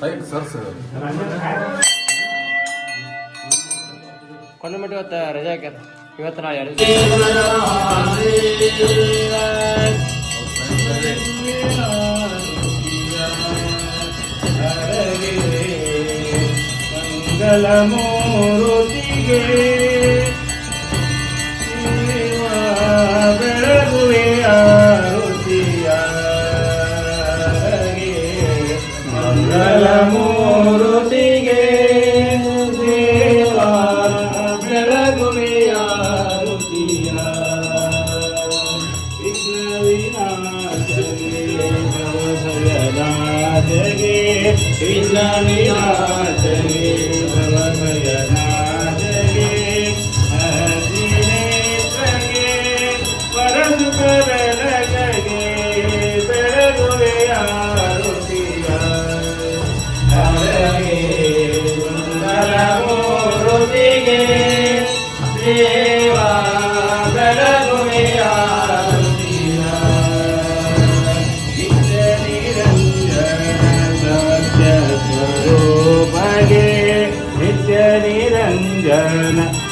Side sirs. ಕೊಂಡ ಮಟ್ಟ ಇವತ್ತು ರಜೆ ಹಾಕ್ಯಾರ. ಇವತ್ತು ನಾಳೆ ಎರಡು ಬೆಳಗುವೆ कृष्ण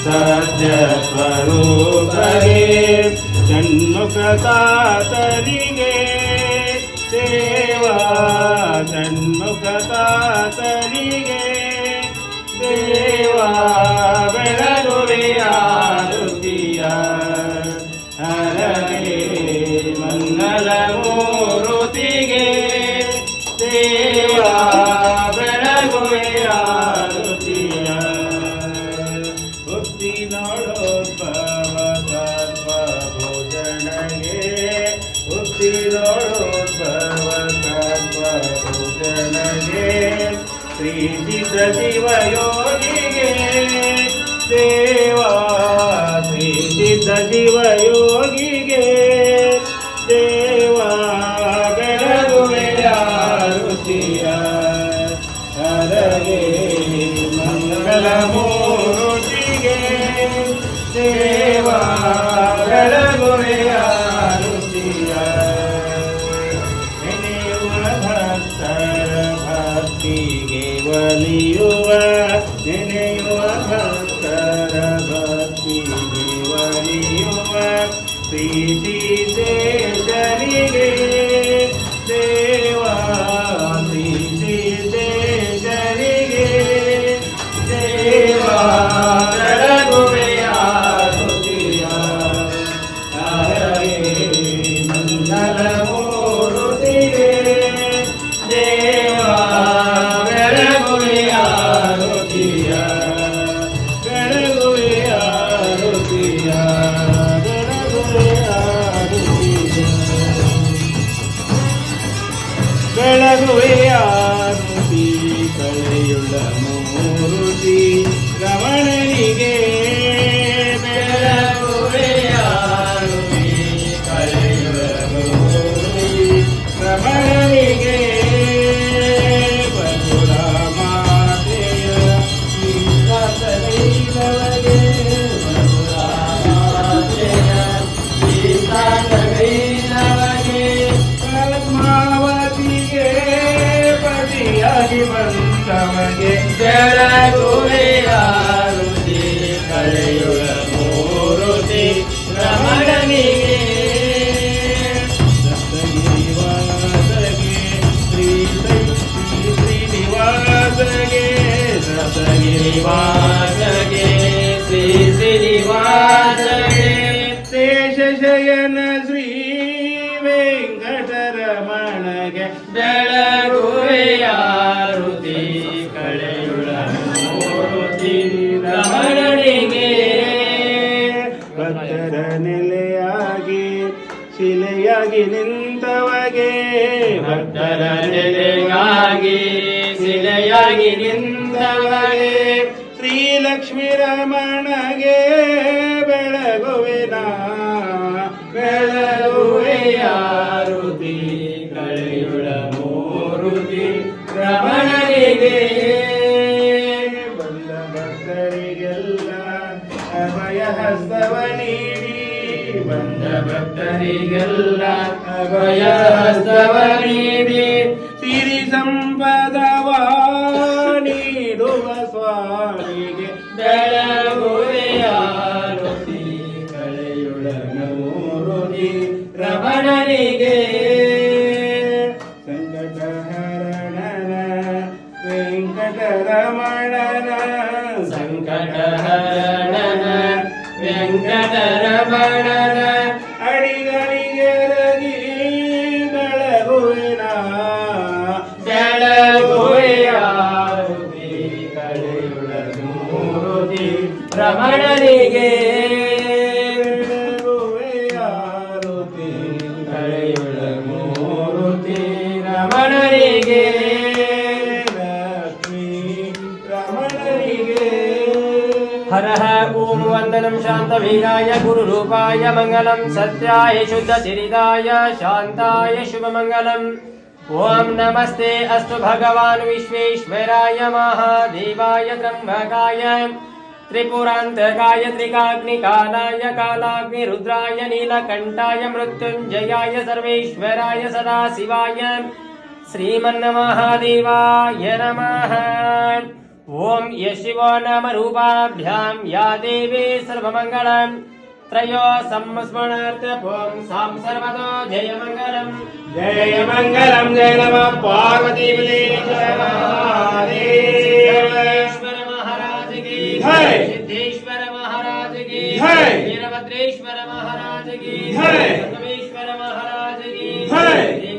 ಸತ್ಯ ಸ್ವರೂಪಗೆ ಷಣ್ಮುಖತಾತನಿಗೆ ದೇವಾ ಷಣ್ಮುಖತಾತನಿಗೆ ದೇವಾ ಬೆಳಗುವೆ ಆರುತಿಯ ಹರಗೆ ಮಂಗಲ ಮೂರುತಿಗೆ ದೇವಾ ಶ್ರೀ ಸಿದ್ಧ ಶಿವಯೋಗಿಗೆ ದೇವಾ ಶ್ರೀ ಸಿದ್ಧ ಶಿವಯೋಗಿಗೆ ದೇವಾ ಬೆಳಗುವೆ ಆರುತಿಯ ಹರಗೆ ಮಂಗಲ ಮೂರುತಿಗೆ ದೇವಾ ಬೆಳಗುವೆ ಆರುತಿಯ ನೆನೆಯುವ ಭಕ್ತರ ಭಕ್ತಿಗೆ ಒಲಿಯುವ ನೆನೆಯುವ ಭಕ್ತರ ಭಕ್ತಿಗೆ ಒಲಿಯುವ ಪ್ರೀತಿ ஆருதி கலையுள்ள மூருதி ரமண ದತ್ತಗಿರಿವಾಸಗೆ ಶ್ರೀ ಶ್ರೀನಿವಾಸಗೆ ಶೇಷ ಶಯನ ಶ್ರೀ ವೆಂಕಟರಮಣಗೆ ಬೆಳಗುವೆ ಆರುತಿ ಕಳೆಯುಳ ಮೂರುತಿ ರಮಣನಿಗೆ. ಭಕ್ತರ ನೆಲೆಯಾಗಿ, ಶಿಲೆಯಾಗಿ ನಿಂತವಗೆ ಭಕ್ತರ ನೆಲೆಯಾಗಿ, ಶಿಲೆಯಾಗಿ ನಿಂತವಗೆ ಶ್ರೀಲಕ್ಷ್ಮೀ ರಮಣಗೆ ಬೆಳಗುವಿನ, ಬೆಳಗುವೆ ಆರುತಿ, ಕಳೆಯುಳ ಮೂರುತಿ ರಮಣನಿಗೆ ಬಂದ ಭಕ್ತರಿಗೆಲ್ಲ ಅಭಯ ಹಸ್ತವ ನೀಡಿ. ಬಂದ ಭಕ್ತರಿಗೆಲ್ಲ ಅಭಯ ಹಸ್ತವ ನೀಡಿ. ಸಿರಿ ಸಂಪದವ शान्तवीराय गुरुरूपाय मङ्गलं सत्याय शुद्धचिरिताय शान्ताय शुभमङ्गलम् ॐ नमस्ते अस्तु भगवान् विश्वेश्वराय महादेवाय त्र्यम्बकाय त्रिपुरान्तकाय त्रिकाग्निकालाय कालाग्निरुद्राय नीलकण्ठाय मृत्युञ्जयाय सर्वेश्वराय सदाशिवाय श्रीमन्महादेवाय नमः ॐ यशिवो नाम रूपाभ्यां या देवी सर्वमङ्गलम्। त्रयो संस्मरणार्थं सां सर्वतो जयमङ्गलम्। जय मङ्गलं जय नमः पार्वतीपते सिद्धेश्वर महाराज की जय। सिद्धेश्वर महाराज की जय। वीरभद्रेश्वर महाराज की जय। महाराज की जय।